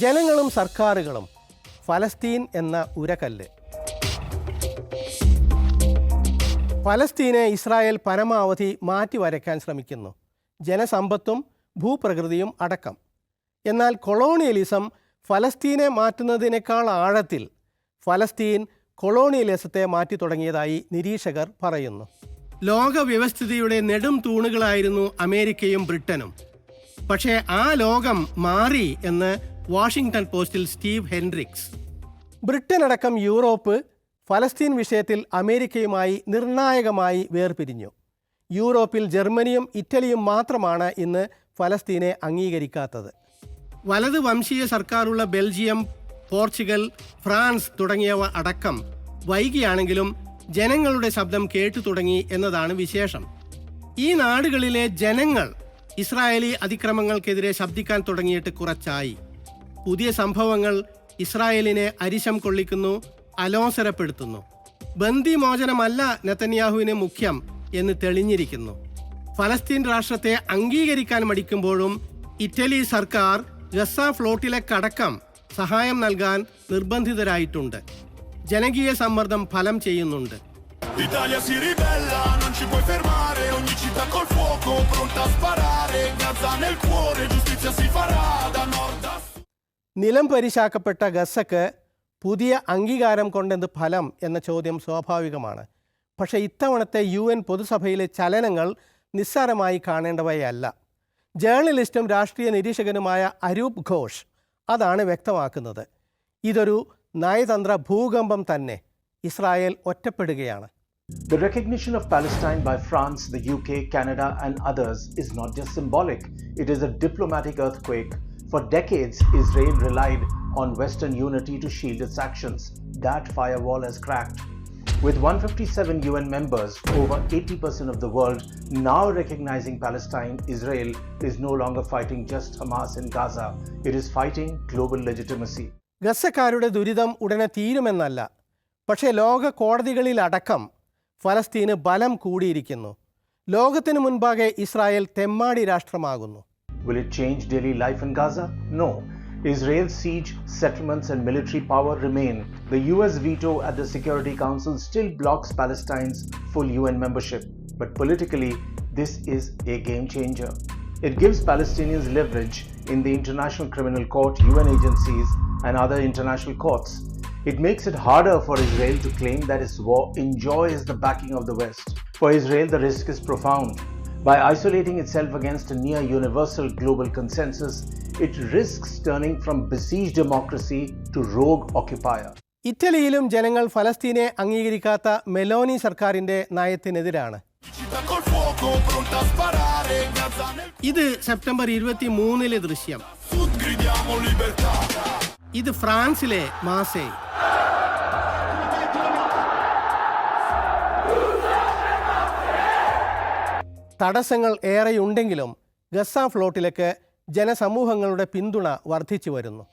ജനങ്ങളും സർക്കാരുകളും ഫലസ്തീൻ എന്ന ഉരകല്ല്. ഫലസ്തീനെ ഇസ്രായേൽ പരമാവധി മാറ്റിവരയ്ക്കാൻ ശ്രമിക്കുന്നു. ജനസമ്പത്തും ഭൂപ്രകൃതിയും അടക്കം. എന്നാൽ കൊളോണിയലിസം ഫലസ്തീനെ മാറ്റുന്നതിനേക്കാൾ ആഴത്തിൽ ഫലസ്തീൻ കൊളോണിയലിസത്തെ മാറ്റി തുടങ്ങിയതായി നിരീക്ഷകർ പറയുന്നു. ലോക വ്യവസ്ഥിതിയുടെ നെടും തൂണുകളായിരുന്നു അമേരിക്കയും ബ്രിട്ടനും. പക്ഷേ ആ ലോകം മാറി എന്ന് വാഷിംഗ്ടൺ പോസ്റ്റിൽ സ്റ്റീവ് ഹെൻറിക്സ് ബ്രിട്ടൻ അടക്കം യൂറോപ്പ് ഫലസ്തീൻ വിഷയത്തിൽ അമേരിക്കയുമായി നിർണായകമായി വേർപിരിഞ്ഞു. യൂറോപ്പിൽ ജർമ്മനിയും ഇറ്റലിയും മാത്രമാണ് ഇന്ന് ഫലസ്തീനെ അംഗീകരിക്കാത്തത്. വലത് വംശീയ സർക്കാരുള്ള ബെൽജിയം പോർച്ചുഗൽ ഫ്രാൻസ് തുടങ്ങിയവ അടക്കം വൈകിയാണെങ്കിലും ജനങ്ങളുടെ ശബ്ദം കേട്ടു തുടങ്ങി എന്നതാണ് വിശേഷം. ഈ നാടുകളിലെ ജനങ്ങൾ ഇസ്രായേലി അതിക്രമങ്ങൾക്കെതിരെ ശബ്ദിക്കാൻ തുടങ്ങിയിട്ട് കുറച്ചായി. പുതിയ സംഭവങ്ങൾ ഇസ്രായേലിനെ അരിശം കൊള്ളിക്കുന്നു അലോസരപ്പെടുത്തുന്നു. ബന്ദിമോചനമല്ല നെതന്യാഹുവിന് മുഖ്യം എന്ന് തെളിഞ്ഞിരിക്കുന്നു. ഫലസ്തീൻ രാഷ്ട്രത്തെ അംഗീകരിക്കാൻ മടിക്കുമ്പോഴും ഇറ്റലി സർക്കാർ ഗസ ഫ്ലോട്ടിലെ കടക്കം സഹായം നൽകാൻ നിർബന്ധിതരായിട്ടുണ്ട്. ജനകീയ സമ്മർദ്ദം ഫലം ചെയ്യുന്നുണ്ട്. Non ci puoi fermare Ogni città col fuoco, pronta sparare നിലം പരിശാക്കപ്പെട്ട ഗസക്ക് പുതിയ അംഗീകാരം കൊണ്ടെന്ത് ഫലം എന്ന ചോദ്യം സ്വാഭാവികമാണ്. പക്ഷേ ഇത്തവണത്തെ യു എൻ പൊതുസഭയിലെ ചലനങ്ങൾ നിസ്സാരമായി കാണേണ്ടവയല്ല. ജേർണലിസ്റ്റും രാഷ്ട്രീയ നിരീക്ഷകനുമായ അരൂപ് ഘോഷ് അതാണ് വ്യക്തമാക്കുന്നത്. ഇതൊരു നയതന്ത്ര ഭൂകമ്പം തന്നെ. ഇസ്രായേൽ ഒറ്റപ്പെടുകയാണ്. The recognition of Palestine by France, the UK, Canada, and others is not just symbolic, it is a diplomatic earthquake. For decades, Israel relied on Western unity to shield its actions. That firewall has cracked. With 157 UN members, over 80% of the world now recognizing Palestine, Israel is no longer fighting just Hamas in Gaza, it is fighting global legitimacy. ഗസക്കാരുടെ ദുരിതം ഉടനെ തീരുമെന്നല്ല പക്ഷേ ലോക കോടതികളിലടക്കം ഫലസ്തീന് ബലം കൂടിയിരിക്കുന്നു ലോകത്തിനു മുൻപാകെ Israel തെമ്മാടി രാഷ്ട്രമാകുന്നു Will it change daily life in Gaza? No. Israel's siege, settlements, and military power remain. The US veto at the Security Council still blocks Palestine's full UN membership. But politically, this is a game changer. It gives Palestinians leverage in the International Criminal Court, UN agencies, and other international courts. It makes it harder for Israel to claim that its war enjoys the backing of the West. For Israel, the risk is profound. By isolating itself against a near universal global consensus, it risks turning from besieged democracy to rogue occupier. ഇറ്റലിയിലും ജനങ്ങൾ ഫലസ്തീനെ അംഗീകരിക്കാത്ത Meloni സർക്കാരിന്റെ നയത്തിനെതിരാണ് ഇത് September ഇരുപത്തി മൂന്നിലെ ദൃശ്യം ഇത് ഫ്രാൻസിലെ മാസേ തടസ്സങ്ങൾ ഏറെയുണ്ടെങ്കിലും ഗസ ഫ്ലോട്ടിലേക്ക് ജനസമൂഹങ്ങളുടെ പിന്തുണ വർദ്ധിച്ചു വരുന്നു.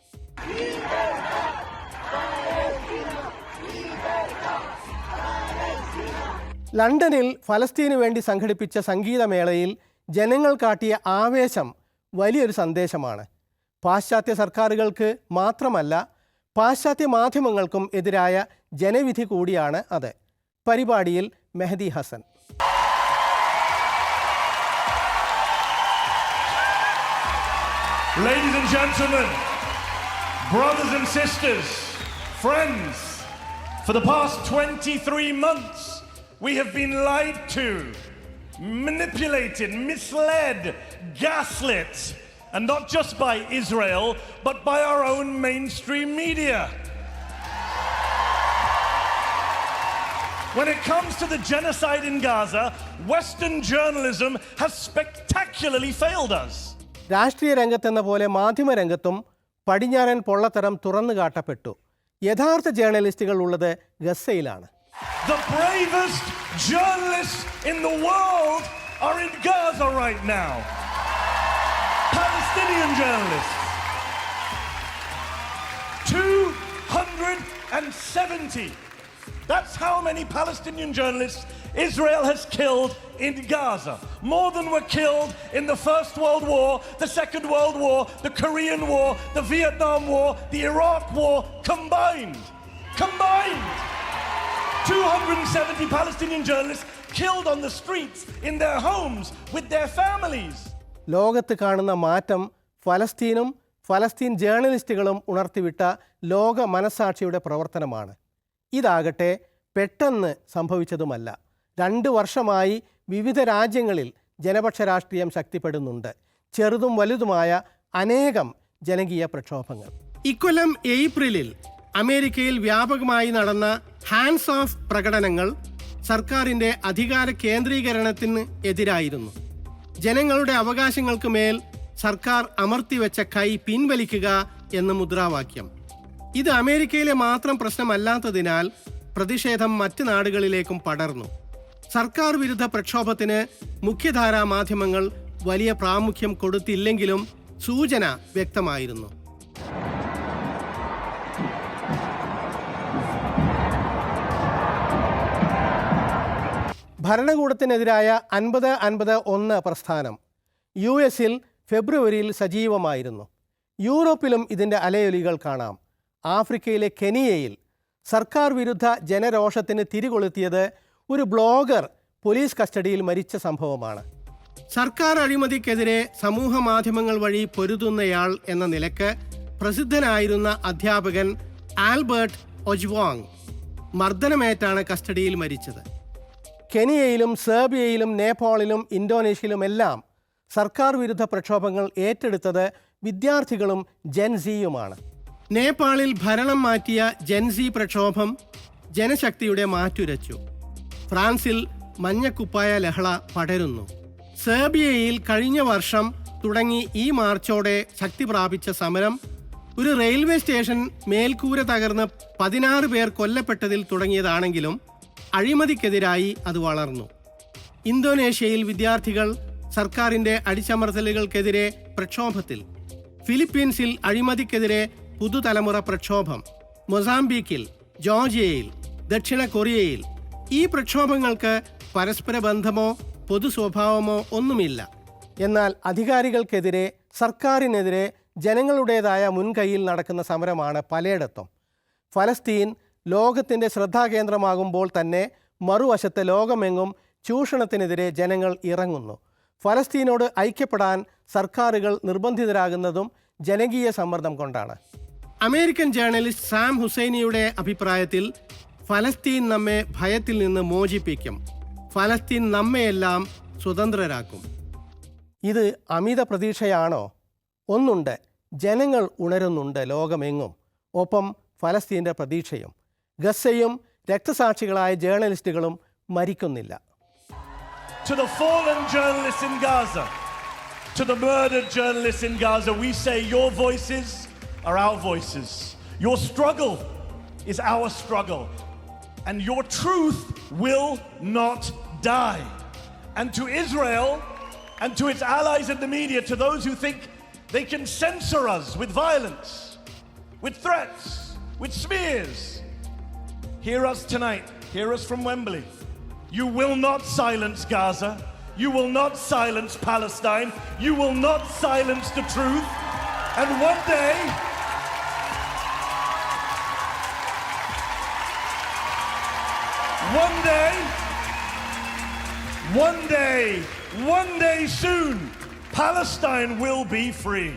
ലണ്ടനിൽ ഫലസ്തീനു വേണ്ടി സംഘടിപ്പിച്ച സംഗീതമേളയിൽ ജനങ്ങൾ കാട്ടിയ ആവേശം വലിയൊരു സന്ദേശമാണ്. പാശ്ചാത്യ സർക്കാരുകൾക്ക് മാത്രമല്ല പാശ്ചാത്യ മാധ്യമങ്ങൾക്കും എതിരായ ജനവിധി കൂടിയാണ് അത്. പരിപാടിയിൽ Mehdi Hasan. Ladies and gentlemen, brothers and sisters, friends, for the past 23 months, we have been lied to, manipulated, misled, gaslit, and not just by Israel, but by our own mainstream media. When it comes to the genocide in Gaza, Western journalism has spectacularly failed us. രാഷ്ട്രീയ രംഗത്തെന്ന പോലെ മാധ്യമ രംഗത്തും പടിഞ്ഞാറൻ പൊള്ളത്തരം തുറന്നു കാട്ടപ്പെട്ടു. യഥാർത്ഥ ജേർണലിസ്റ്റുകൾ ഉള്ളത് ഗസയിലാണ് That's how many Palestinian journalists Israel has killed in Gaza. More than were killed in the First World War, the Second World War, the Korean War, the Vietnam War, the Iraq War combined. Combined! 270 Palestinian journalists killed on the streets, in their homes, with their families. ലോകത്ത് കാണുന്ന മാറ്റം ഫലസ്തീനും ഫലസ്തീൻ ജേർണലിസ്റ്റുകളും ഉണർത്തിവിട്ട ലോക മനസാക്ഷിയുടെ പ്രവർത്തനമാണ് ഇതാകട്ടെ പെട്ടെന്ന് സംഭവിച്ചതുമല്ല രണ്ട് വർഷമായി വിവിധ രാജ്യങ്ങളിൽ ജനപക്ഷ രാഷ്ട്രീയം ശക്തിപ്പെടുന്നുണ്ട്. ചെറുതും വലുതുമായ അനേകം ജനകീയ പ്രക്ഷോഭങ്ങൾ. ഇക്കൊല്ലം ഏപ്രിലിൽ അമേരിക്കയിൽ വ്യാപകമായി നടന്ന ഹാൻഡ്സ് ഓഫ് പ്രകടനങ്ങൾ സർക്കാരിന്റെ അധികാര കേന്ദ്രീകരണത്തിന് എതിരായിരുന്നു. ജനങ്ങളുടെ അവകാശങ്ങൾക്ക് മേൽ സർക്കാർ അമർത്തിവെച്ച കൈ പിൻവലിക്കുക എന്ന മുദ്രാവാക്യം. ഇത് അമേരിക്കയിലെ മാത്രം പ്രശ്നമല്ലാത്തതിനാൽ പ്രതിഷേധം മറ്റ് നാടുകളിലേക്കും പടർന്നു. സർക്കാർ വിരുദ്ധ പ്രക്ഷോഭത്തിന് മുഖ്യധാരാ മാധ്യമങ്ങൾ വലിയ പ്രാമുഖ്യം കൊടുത്തില്ലെങ്കിലും സൂചന വ്യക്തമായിരുന്നു. ഭരണകൂടത്തിനെതിരായ അൻപത് അൻപത് ഒന്ന് പ്രസ്ഥാനം യു എസിൽ ഫെബ്രുവരിയിൽ സജീവമായിരുന്നു. യൂറോപ്പിലും ഇതിന്റെ അലയൊലികൾ കാണാം. ആഫ്രിക്കയിലെ കെനിയയിൽ സർക്കാർ വിരുദ്ധ ജനരോഷത്തിന് തിരികൊളുത്തിയത് ഒരു ബ്ലോഗർ പോലീസ് കസ്റ്റഡിയിൽ മരിച്ച സംഭവമാണ്. സർക്കാർ അഴിമതിക്കെതിരെ സമൂഹ മാധ്യമങ്ങൾ വഴി പൊരുതുന്നയാൾ എന്ന നിലയ്ക്ക് പ്രസിദ്ധനായിരുന്ന അധ്യാപകൻ ആൽബർട്ട് ഒജ്വാങ് മർദ്ദനമേറ്റാണ് കസ്റ്റഡിയിൽ മരിച്ചത്. കെനിയയിലും സെർബിയയിലും നേപ്പാളിലും ഇന്തോനേഷ്യയിലുമെല്ലാം സർക്കാർ വിരുദ്ധ പ്രക്ഷോഭങ്ങൾ ഏറ്റെടുത്തത് വിദ്യാർത്ഥികളും ജെൻസിയുമാണ് നേപ്പാളിൽ ഭരണം മാറ്റിയ ജെൻസി പ്രക്ഷോഭം ജനശക്തിയുടെ മാറ്റുരച്ചു. ഫ്രാൻസിൽ മഞ്ഞക്കുപ്പായ ലഹള പടരുന്നു. സെർബിയയിൽ കഴിഞ്ഞ വർഷം തുടങ്ങി ഈ മാർച്ചോടെ ശക്തി പ്രാപിച്ച സമരം ഒരു റെയിൽവേ സ്റ്റേഷൻ മേൽക്കൂര തകർന്ന് പതിനാറ് പേർ കൊല്ലപ്പെട്ടതിൽ തുടങ്ങിയതാണെങ്കിലും അഴിമതിക്കെതിരായി അത് വളർന്നു. ഇന്തോനേഷ്യയിൽ വിദ്യാർത്ഥികൾ സർക്കാരിന്റെ അടിച്ചമർത്തലുകൾക്കെതിരെ പ്രക്ഷോഭത്തിൽ ഫിലിപ്പീൻസിൽ അഴിമതിക്കെതിരെ പുതുതലമുറ പ്രക്ഷോഭം മൊസാംബിക്കിൽ ജോർജിയയിൽ ദക്ഷിണ കൊറിയയിൽ ഈ പ്രക്ഷോഭങ്ങൾക്ക് പരസ്പര ബന്ധമോ പൊതു സ്വഭാവമോ ഒന്നുമില്ല. എന്നാൽ അധികാരികൾക്കെതിരെ സർക്കാരിനെതിരെ ജനങ്ങളുടേതായ മുൻകൈയിൽ നടക്കുന്ന സമരമാണ് പലയിടത്തും. ഫലസ്തീൻ ലോകത്തിന്റെ ശ്രദ്ധാകേന്ദ്രമാകുമ്പോൾ തന്നെ മറുവശത്ത് ലോകമെങ്ങും ചൂഷണത്തിനെതിരെ ജനങ്ങൾ ഇറങ്ങുന്നു. ഫലസ്തീനോട് ഐക്യപ്പെടാൻ സർക്കാരുകൾ നിർബന്ധിതരാകുന്നതും ജനകീയ സമ്മർദ്ദം കൊണ്ടാണ്. അമേരിക്കൻ ജേർണലിസ്റ്റ് സാം ഹുസൈനിയുടെ അഭിപ്രായത്തിൽ ഫലസ്തീൻ നമ്മെ ഭയത്തിൽ നിന്ന് മോചിപ്പിക്കും. ഫലസ്തീൻ നമ്മയെല്ലാം സ്വതന്ത്രരാക്കും. ഇത് അമിത പ്രതീക്ഷയാണോ? ഒന്നുണ്ട്. ജനങ്ങൾ ഉണരുന്നുണ്ട് ലോകമെങ്ങും. ഒപ്പം ഫലസ്തീന്റെ പ്രതീക്ഷയും. ഗസയും രക്തസാക്ഷികളായ ജേർണലിസ്റ്റുകളും മരിക്കുന്നില്ല. To the fallen journalists in Gaza, to the murdered journalists in Gaza, we say your voices are our voices. Your struggle is our struggle. And your truth will not die. And to Israel and to its allies in the media, to those who think they can censor us with violence, with threats, with smears, hear us tonight. Hear us from Wembley. You will not silence Gaza. You will not silence Palestine. You will not silence the truth. And one day, one day, one day, one day soon, Palestine will be free.